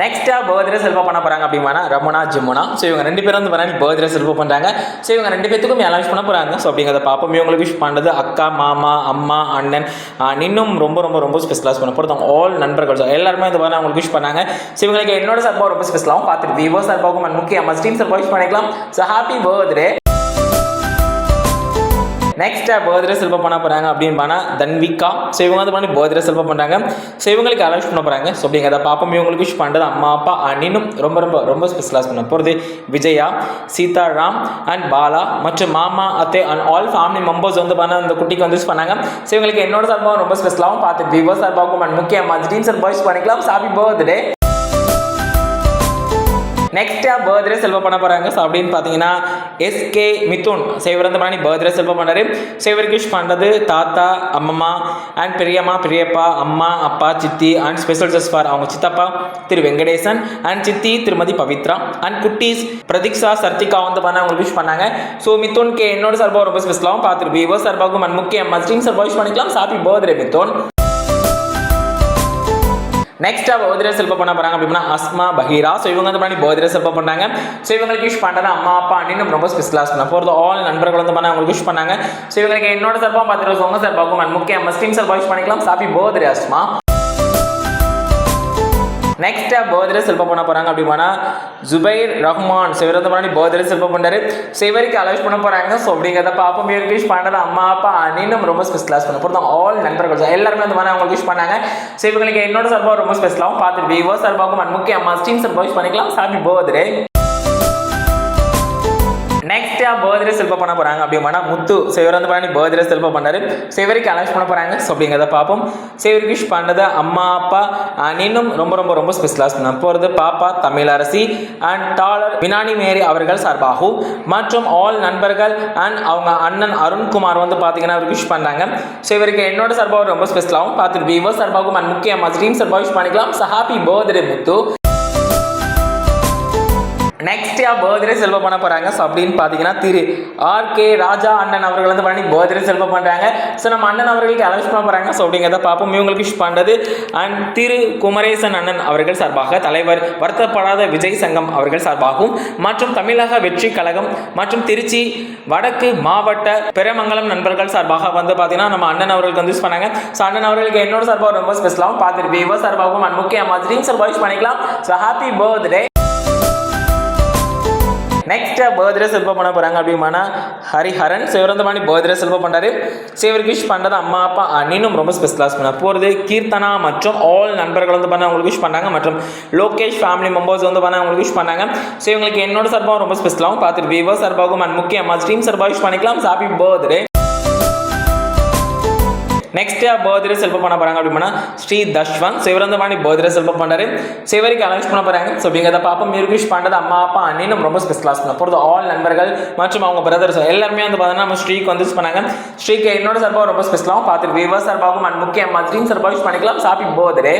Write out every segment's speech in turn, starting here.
நெக்ஸ்ட்டாக பர்த்டே செல்வம் பண்ண போறாங்க அப்படின்னா ரமணா ஜிமுனா. ஸோ இவங்க ரெண்டு பேரும் வந்து பண்ணி பர்த்டே செல்வம் பண்ணுறாங்க ஸோ இவங்க ரெண்டு பேத்துக்கும் அனௌன்ஸ் பண்ண போறாங்க. ஸோ அப்படிங்கிறத பார்ப்போம். இவங்களுக்கு விஷ் பண்ணுறது அக்கா மாமா அம்மா அண்ணன் இன்னும் ரொம்ப ரொம்ப ரொம்ப ஸ்பெஷலாக பண்ண போகிறோம் ஆல் நண்பர்கள். எல்லாருமே வந்து பண்ண அவங்களுக்கு விஷ் பண்ணாங்க. ஸோ இவங்களுக்கு என்னோட சார்பாக ரொம்ப ஸ்பெஷலாகவும் பார்த்துட்டு விவோ சார்பாகவும் and முக்கியமாக ஸ்டீம் சார்பாக விஷ் பண்ணிக்கலாம். So happy birthday next birthday செல்வம் பண்ண போகிறாங்க அப்படின்னு பண்ணால் தன்விகா. ஸோ இவங்க வந்து பண்ணி பர்த்டே செல்வம் பண்ணுறாங்க ஸோ இவங்களுக்கு அலௌஸ் பண்ண போகிறாங்க ஸோ அப்படிங்கிறத பாப்போம். இவங்களுக்கு விஷ் பண்ணுறது அம்மா அப்பா அண்ணினும் ரொம்ப ரொம்ப ரொம்ப ஸ்பெஷலாக பண்ண போகிறது விஜயா சீதாராம் அண்ட் பாலா மற்றும் மாமா அத்தை அண்ட் ஆல் ஃபேமிலி மெம்பர்ஸ் வந்து பண்ண அந்த குட்டிக்கு வந்து wish பண்ணாங்க. ஸோ இவங்களுக்கு என்னோட சார்பாகவும் ரொம்ப ஸ்பெஷலாகவும் பார்த்து விவோ சார்பாகவும் அண்ட் முக்கியமாக ஜீன் அண்ட் பாய்ஸ் பண்ணிக்கலாம். ஹாப்பி பர்த்டே நெக்ஸ்டா பர்த்டே செல்வம் பண்ண போகிறாங்க ஸோ அப்படின்னு பார்த்தீங்கன்னா எஸ்கே மிதுன் ஸோ இவர் வந்து பண்ணி பர்த்டே செல்வம் பண்ணாரு. ஸோ இவருக்கு விஷ் பண்ணுறது தாத்தா அம்மம்மா அண்ட் பெரியம்மா பெரியப்பா அம்மா அப்பா சித்தி அண்ட் ஸ்பெஷல் ஜஸ் ஃபார் அவங்க சித்தப்பா திரு வெங்கடேசன் அண்ட் சித்தி திருமதி பவித்ரா அண்ட் குட்டீஸ் பிரதீக்ஷா சர்த்திகா வந்து பண்ண அவங்களுக்கு விஷ் பண்ணாங்க. ஸோ மிதுன்க்கு என்னோட சார்பாக ரொம்ப ஸ்பெஷலாகவும் பார்த்துட்டு விவோ அண்ட் முக்கிய மஸ்டிங் சார்பாக விஷ் பண்ணிக்கலாம். சாப்பி பர்த்டே மித்தோன் நெக்ஸ்ட் பர்த்டே செல்ப பண்ண போறாங்க அப்படின்னா அஸ்மா பஹீரா ஸோ இவங்க வந்து பண்ணி பர்த்டே செல்ப பண்ணாங்க ஸோ இவங்களுக்கு விஷ் பண்ணுறது அம்மா அப்பா அண்ணினும் ரொம்ப ஸ்பெஷலாக பண்ண. போகிறது ஆல் நண்பர்கள் வந்து பண்ண அவங்களுக்கு விஷ் பண்ணாங்க. ஸோ இவங்களுக்கு என்னோட சார்பாக பார்த்துட்டு உங்க சார்பாகும் and முக்கிய மஸ்டிங் சார்பாக விஷ் பண்ணிக்கலாம். Happy birthday Asma. Next birthday செல்ப பண்ண போறாங்க போனால் ஜுபைர் ரஹ்மான். ஸோ இவர் வந்து பண்ணி பர்த்டே செல்ப பண்ணாரு ஸோ இவருக்கு பண்ண போறாங்க. ஸோ அப்படிங்கிறத பாப்போம் இவருக்கு விஷ் பண்ணுறது அம்மா அப்பா அண்ணினும் ரொம்ப ஸ்பெஷலாக பண்ண போகிறது ஆல் நண்பர்கள் எல்லாருமே அந்த மாதிரி அவங்களுக்கு விஷ் பண்ணாங்க. ஸோ இவங்களுக்கு என்னோட சார்பாக ரொம்ப ஸ்பெஷலாகவும் பார்த்துட்டு விவோ சார்பாகவும் and முக்கிய மஸ்டிங் சார்பாக விஷ் பண்ணிக்கலாம். சாமி பர்த்டே நெக்ஸ்ட் பர்த்டே செல்ப பண்ண போறாங்க அப்படின்னா முத்து ஸோ இவர் வந்து பண்ணி பர்த்டே செல்ப பண்ணாரு ஸோ இவருக்கு பண்ண போறாங்க. ஸோ அப்படிங்கிறத பார்ப்போம். ஸோ இவருக்கு விஷ் பண்ணது அம்மா அப்பா அண்ட் இன்னும் ரொம்ப ரொம்ப ரொம்ப ஸ்பெஷலாக பண்ண போகிறது பாப்பா தமிழரசி அண்ட் டாலர் வினானி மேரி அவர்கள் சார்பாகவும் மற்றும் ஆல் நண்பர்கள் அண்ட் அவங்க அண்ணன் அருண்குமார் வந்து பார்த்தீங்கன்னா அவர் விஷ் பண்ணாங்க. ஸோ இவருக்கு என்னோட சார்பாக ரொம்ப ஸ்பெஷலாகவும் பார்த்துட்டு விவோ சார்பாகவும் அண்ட் முக்கியமாக ஸ்ட்ரீம் சார்பாக விஷ் பண்ணிக்கலாம். So happy birthday Muthu. Next யா பர்த்டே செல்வம் பண்ண போறாங்க. ஸோ அப்படின்னு பார்த்தீங்கன்னா திரு ஆர் கே ராஜா அண்ணன் அவர்கள் வந்து பண்ணி பர்த்டே செல்வம் பண்ணுறாங்க ஸோ நம்ம அண்ணன் அவர்களுக்கு அலௌன்ஸ் பண்ண போகிறாங்க ஸோ அப்படிங்கிறத பார்ப்போம். இவங்களுக்கு விஷ் பண்ணுறது அண்ட் திரு குமரேசன் அண்ணன் அவர்கள் சார்பாக தலைவர் வருத்தப்படாத விஜய் சங்கம் அவர்கள் சார்பாகவும் மற்றும் தமிழக வெற்றி கழகம் மற்றும் திருச்சி வடக்கு மாவட்ட பெருமங்கலம் நண்பர்கள் சார்பாக வந்து பார்த்தீங்கன்னா நம்ம அண்ணன் அவர்களுக்கு வந்து யூஸ் பண்ணாங்க. ஸோ அண்ணன் அவர்களுக்கு என்னோட சார்பாக ரொம்ப ஸ்பெஷலாகவும் பார்த்துருப்பேன் விவோ சார்பாகவும் அண்ட் முக்கியமாக ட்ரீம் சார்பாக யூஸ் பண்ணிக்கலாம். So happy birthday next birthday செல்ப பண்ண போறாங்க அப்படிமானா ஹரிஹரன் சிவரந்தபாணி பர்த்டே செல்ப பண்றாரு. சிவருக்கு விஷ் பண்றது அம்மா அப்பா அண்ணினும் ரொம்ப ஸ்பெஷலாக பண்ண போகிறது கீர்த்தனா மற்றும் ஆல் நண்பர்கள் வந்து பண்ண அவங்களுக்கு விஷ் பண்ணாங்க. மற்றும் லோகேஷ் ஃபேமிலி மெம்பர்ஸ் வந்து பண்ண அவங்களுக்கு விஷ் பண்ணாங்க. ஸோ இவங்களுக்கு என்னோட சார்பாகவும் ரொம்ப ஸ்பெஷலாகவும் பார்த்துட்டு விவோ சார்பாகவும் அண்ட் முக்கியமாக ஸ்ட்ரீம் சார்பாக விஷ் பண்ணிக்கலாம். ஹாப்பி பர்த்டே நெக்ஸ்ட் பர்த்டே செல்ப பண்ண போறாங்க அப்படின்னா ஸ்ரீ தஷ்வந்த். சிவரந்த பர்த்டே செல்ப பண்றாரு சிவருக்கு அனௌன்ஸ் பண்ண போறாங்க. ஸோ அப்படிங்கிறத பாப்போம் மிருகு விஷ் அம்மா அப்பா அண்ணினும் ரொம்ப ஸ்பெஷலாக பண்ண போகிறது ஆல் நண்பர்கள் மற்றும் அவங்க பிரதர்ஸ் எல்லாருமே வந்து பார்த்தீங்கன்னா நம்ம ஸ்ரீக்கு வந்து பண்ணாங்க. ஸ்ரீக்கு என்னோட சார்பாக ரொம்ப ஸ்பெஷலாகவும் பார்த்துட்டு விவோ சார்பாகவும் அண்ட் முக்கியமாக ட்ரீம் சார்பாக யூஸ் பண்ணிக்கலாம். ஹாப்பி பர்த்டே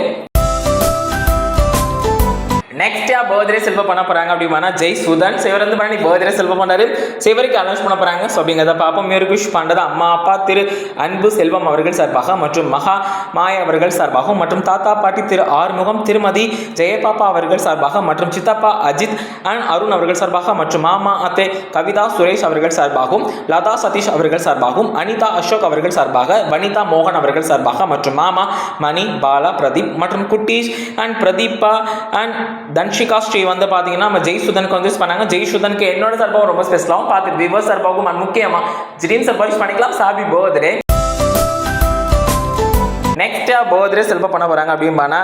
நெக்ஸ்ட் பர்த்டே செல்வ பண்ண போறாங்க அப்படின்னா ஜெய் சுதன். சிவர் வந்து பண்ணி பர்த்டே செல்வ பண்ணாரு சிவருக்கு அனௌன்ஸ் பண்ண போறாங்க. ஸோ அப்படிங்கிறத பார்ப்போம். மியூருக்கு விஷ் பண்ணுறது அம்மா அப்பா திரு அன்பு செல்வம் அவர்கள் சார்பாக மற்றும் மகா மாயா அவர்கள் சார்பாகவும் மற்றும் தாத்தா பாட்டி திரு ஆறுமுகம் திருமதி ஜெயபாப்பா அவர்கள் சார்பாக மற்றும் சித்தப்பா அஜித் அண்ட் அருண் அவர்கள் சார்பாக மற்றும் மாமா அத்தே கவிதா சுரேஷ் அவர்கள் சார்பாகவும் லதா சதீஷ் அவர்கள் சார்பாகவும் அனிதா அசோக் அவர்கள் சார்பாக வனிதா மோகன் அவர்கள் சார்பாக மற்றும் மாமா மணி பாலா பிரதீப் மற்றும் குட்டீஷ் அண்ட் பிரதீபா அண்ட் தன்ஷிகா ஸ்ரீ வந்து பார்த்தீங்கன்னா நம்ம ஜெய்சுதனுக்கு வந்து யூஸ் பண்ணாங்க. ஜெய்சுதனுக்கு என்னோட சார்பாகவும் ரொம்ப ஸ்பெஷலாகவும் பார்த்து விவோ சார்பாகவும் முக்கியமாக ஜிரீன் சார்பாக பண்ணிக்கலாம். சாபி பர்த்டே நெக்ஸ்ட் போதிரே செல்ப பண்ண போறாங்க அப்படின்னா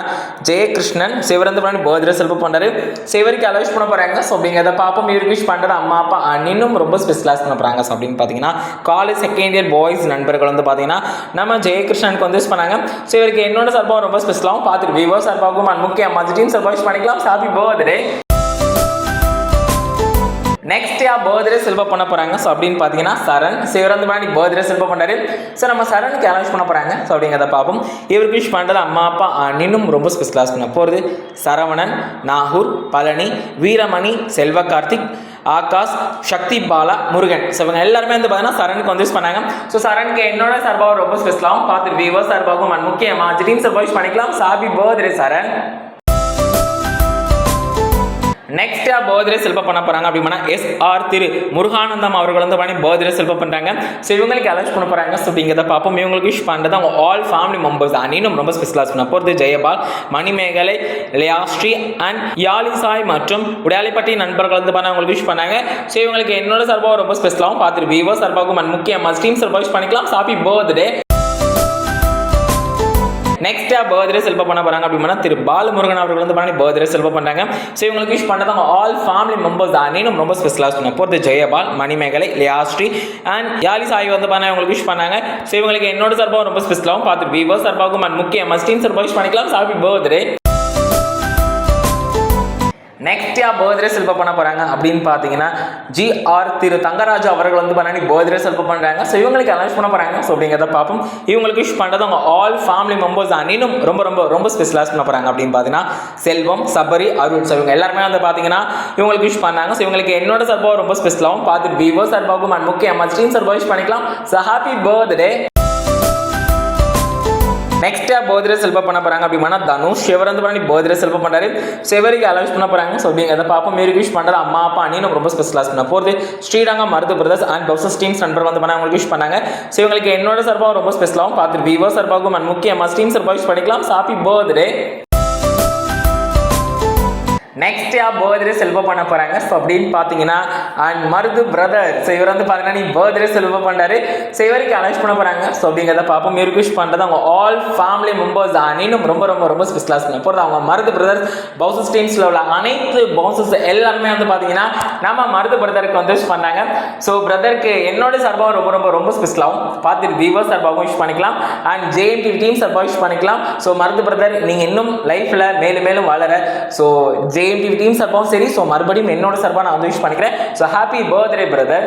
ஜெயகிருஷ்ணன் சிவரந்து பண்ணி பர்த்டே செல்ப பண்ணாரு சிவருக்கு அலோஷ் பண்ண போறாங்க. ஸோ அப்படிங்கிறத பாப்போம். இவருக்கு விஷ் பண்றது அம்மா அப்பா அண்ணனும் ரொம்ப ஸ்பெஷலாக பண்ண போறாங்க. ஸோ அப்படின்னு பார்த்தீங்கன்னா காலேஜ் செகண்ட் இயர் பாய்ஸ் நண்பர்கள் வந்து பார்த்தீங்கன்னா நம்ம ஜெயகிருஷ்ணனுக்கு வந்து யூஸ் பண்ணாங்க. ஸோ இவருக்கு என்னோட சார்பாகவும் ரொம்ப ஸ்பெஷலாகவும் பார்த்துட்டு விவோ சார்பாகவும் and முக்கிய மஜிடின் சார்பாக யூஸ் பண்ணிக்கலாம் ஹாப்பி பர்த்டே நெக்ஸ்ட் யா பர்த்டே செல்வ பண்ண போறாங்க. ஸோ அப்படின்னு பார்த்தீங்கன்னா சரண் ஸோ இவர் வந்து பண்ணி பர்த்டே செல்வ பண்ணாரு. ஸோ நம்ம சரணுக்கு அனௌன்ஸ் பண்ண போறாங்க. ஸோ அப்படிங்கிறத பார்ப்போம். இவருக்கு விஷ் பண்ணுறது அம்மா அப்பா அண்ணனும் ரொம்ப ஸ்பெஷலாக பண்ண போகிறது சரவணன் நாகூர் பழனி வீரமணி செல்வ கார்த்திக் ஆகாஷ் சக்தி பாலா முருகன். ஸோ இவங்க எல்லாருமே வந்து பார்த்தீங்கன்னா சரணுக்கு வந்து யூஸ் பண்ணாங்க. ஸோ சரணுக்கு என்னோட சார்பாக ரொம்ப ஸ்பெஷலாகவும் பார்த்துட்டு விவோ சார்பாகவும் முக்கியமாக முக்கியமா சார்பாக யூஸ் பண்ணிக்கலாம். சாபி பர்த்டே சரண். நெக்ஸ்டா பர்த்டே செல்ப பண்ண போறாங்க அப்படின்னா எஸ் ஆர் திரு முருகானந்தம் அவர்கள் வந்து பண்ணி பர்த்டே செல்ப பண்றாங்க. ஸோ இவங்களுக்கு அலர்ஜ் பண்ண போறாங்க. ஸோ அப்படிங்கிறத பார்ப்போம். இவங்களுக்கு விஷ் பண்றது அவங்க ஆல் ஃபேமிலி மெம்பர்ஸ் அனினும் ரொம்ப ஸ்பெஷலாக பண்ண போகிறது ஜெயபால் மணிமேகலை லியாஸ்ரீ அண்ட் யாலிசாய் மற்றும் உடையாளிப்பட்டி நண்பர்கள் வந்து பண்ண அவங்களுக்கு விஷ் பண்ணாங்க. ஸோ இவங்களுக்கு என்னோட சார்பாக ரொம்ப ஸ்பெஷலாகவும் பார்த்துட்டு விவோ சார்பாகவும் and முக்கியமாக ஸ்டீம் சார்பாக விஷ் பண்ணிக்கலாம். ஹாப்பி பர்த்டே நெக்ஸ்டா பர்த்டே செல்ப பண்ண போறாங்க அப்படின்னா திரு பாலமுருகன் அவர்கள் வந்து பண்ணி பர்த்டே செல்ப பண்றாங்க. ஸோ இவங்களுக்கு விஷ் பண்ணது அவங்க ஆல் ஃபேமிலி மெம்பர்ஸ் அனைனும் ரொம்ப ஸ்பெஷலாக சொன்னோம் போகிறது ஜெயபால் மணிமேகலை லியாஸ்ரீ அண்ட் யாலி சாய் வந்து பண்ண இவங்களுக்கு விஷ் பண்ணாங்க. ஸோ இவங்களுக்கு என்னோட சார்பாகவும் ரொம்ப ஸ்பெஷலாகவும் பார்த்து விவோ சார்பாகவும் அண்ட் முக்கிய மஸ்டின் சார்பாக விஷ் பண்ணிக்கலாம். ஹாப்பி பர்த்டே நெக்ஸ்ட் யா பர்த்டே செல்ப பண்ண போறாங்க. அப்படின்னு பார்த்தீங்கன்னா ஜி ஆர் திரு தங்கராஜா அவர்கள் வந்து பண்ணி பர்த்டே செல்ப பண்றாங்க. ஸோ இவங்களுக்கு அனௌன்ஸ் பண்ண போறாங்க. ஸோ அப்படிங்கிறத பார்ப்போம். இவங்களுக்கு விஷ் பண்ணுறது அவங்க ஆல் ஃபேமிலி மெம்பர்ஸ் அனினும் ரொம்ப ரொம்ப ரொம்ப ஸ்பெஷலாக பண்ண போறாங்க அப்படின்னு பார்த்தீங்கன்னா செல்வம் சபரி அருண். ஸோ இவங்க எல்லாருமே வந்து பார்த்தீங்கன்னா இவங்களுக்கு விஷ் பண்ணாங்க. ஸோ இவங்களுக்கு என்னோட சார்பாக ரொம்ப ஸ்பெஷலாகவும் பார்த்துட்டு விவோ சார்பாகவும் அண்ட் முக்கியமாக ஸ்ட்ரீம் சார்பாக விஷ் பண்ணிக்கலாம். So happy birthday next birthday செல்ப பண்ண போறாங்க அப்படின்னா தனுஷ் இவர் வந்து பண்ணி பர்த்டே செல்ப பண்றாரு. சிவருக்கு அலவுஸ் பண்ண போறாங்க. ஸோ அதை பார்ப்போம்? மேரி விஷ் பண்ணுற அம்மா அப்பா அண்ணனும் ரொம்ப ஸ்பெஷலாக பண்ண போகிறது ஸ்ரீரங்கம் மருது பிரதர்ஸ் அண்ட் பவுசஸ் டீம்ஸ் நண்பர் வந்து பண்ண அவங்களுக்கு விஷ் பண்ணாங்க. ஸோ இவங்களுக்கு என்னோட சார்பாகவும் ரொம்ப ஸ்பெஷலாகவும் பார்த்துட்டு விவோ சார்பாகவும் அண்ட் முக்கியமாக ஸ்டீம் சார்பாக விஷ் பண்ணிக்கலாம். ஹாப்பி பர்த்டே நெக்ஸ்ட் யா பர்த்டே செல்வ பண்ண போறாங்க. ஸோ அப்படின்னு பார்த்தீங்கன்னா அண்ட் மருது பிரதர் ஸோ இவர் வந்து பார்த்தீங்கன்னா நீ பர்த்டே செல்வ பண்றாரு. ஸோ இவருக்கு அனௌன்ஸ் பண்ண போகிறாங்க ஸோ அப்படிங்கிறத பார்ப்போம். இவருக்கு விஷ் பண்ணுறது அவங்க ஆல் ஃபேமிலி மெம்பர்ஸ் அனினும் ரொம்ப ரொம்ப ரொம்ப ஸ்பெஷலாக போகிறது அவங்க மருது பிரதர்ஸ் பவுசஸ் டீம்ஸில் உள்ள அனைத்து பவுசஸ் எல்லாருமே வந்து பார்த்தீங்கன்னா நம்ம மருது பிரதருக்கு வந்து விஷ் பண்ணாங்க ஸோ பிரதருக்கு என்னோட சார்பாக ரொம்ப ரொம்ப ரொம்ப ஸ்பெஷலாகவும் பார்த்துட்டு விவோ சார்பாகவும் விஷ் பண்ணிக்கலாம். அண்ட் ஜேஎம்டி டீம் சார்பாக விஷ் பண்ணிக்கலாம். ஸோ மருது பிரதர் நீங்கள் இன்னும் லைஃப்பில் மேலும் மேலும் வளர. ஸோ ஜேஎம்டி டீம் சார்பாகவும் சரி. ஸோ மறுபடியும் என்னோட சார்பாக நான் வந்து விஷ் பண்ணிக்கிறேன். So so happy birthday brother